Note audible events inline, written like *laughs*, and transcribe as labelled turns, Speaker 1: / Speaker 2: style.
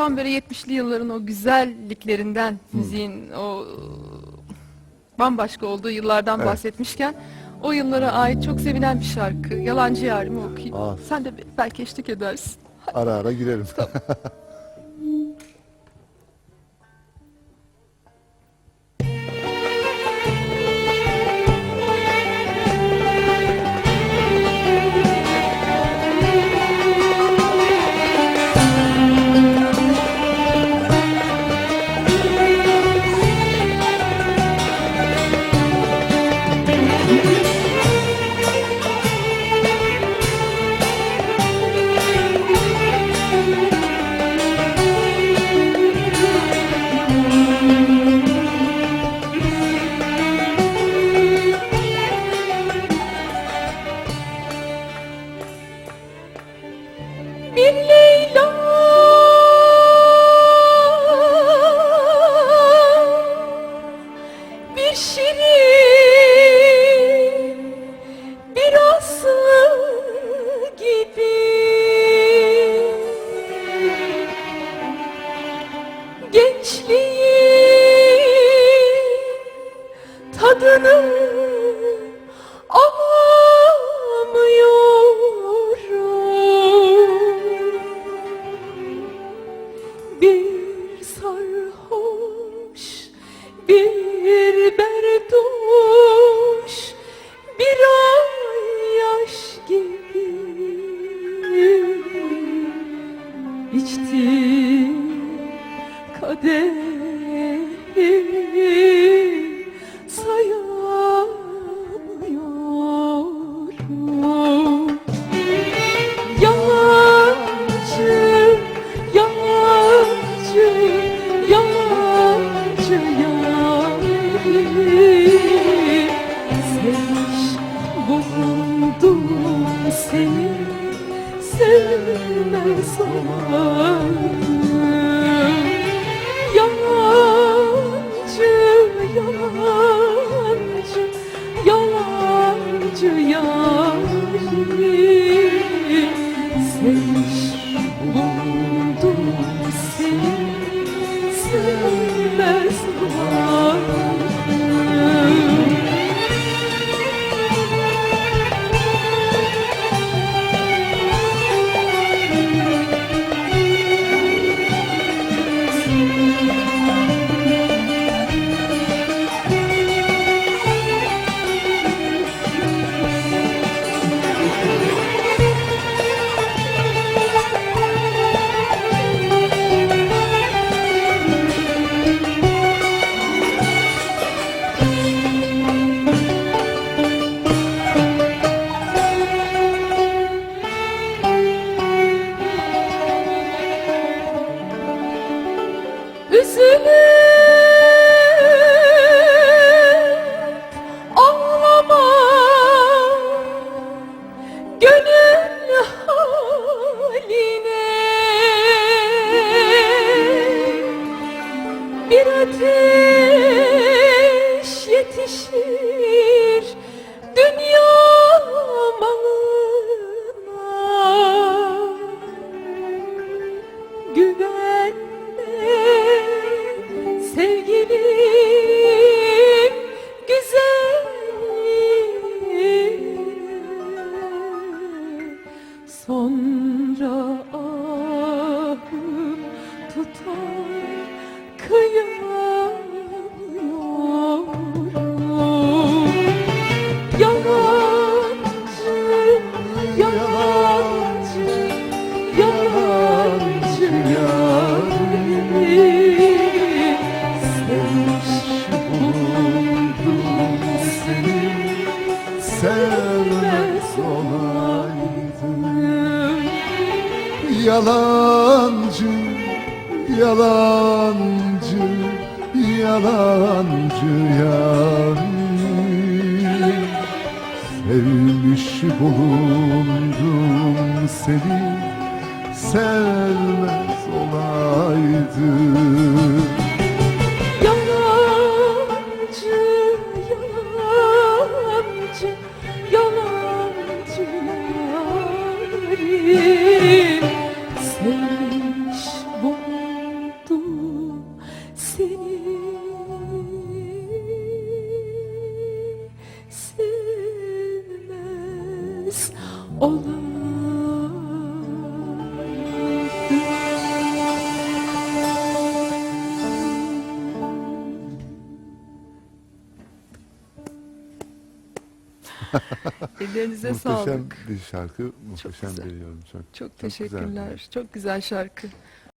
Speaker 1: tam böyle 70'li yılların o güzelliklerinden müziğin o bambaşka olduğu yıllardan
Speaker 2: Evet.
Speaker 1: bahsetmişken o yıllara ait çok sevilen bir şarkı. Yalancı Yarımı okuyayım.
Speaker 2: Aa.
Speaker 1: Sen de belki eşlik edersin.
Speaker 2: Ara ara girerim. *laughs*
Speaker 1: kadehi sayamıyorum Yalancı, yalancı, yalancı yarim Sevmiş bulundum seni sevmez olaydım yalancı, yalancı yarim Sevmiş Üzülür know Yalancı, yalancı, yalancı yarim Sevmiş bulundum seni
Speaker 2: Sevmez
Speaker 1: olaydım silmez olayım. Ellerinize
Speaker 2: Muhteşem
Speaker 1: sağlık.
Speaker 2: bir şarkı, muhteşem
Speaker 1: güzel.
Speaker 2: bir yorum. Çok,
Speaker 1: Çok
Speaker 2: güzel.
Speaker 1: teşekkürler. Çok güzel şarkı.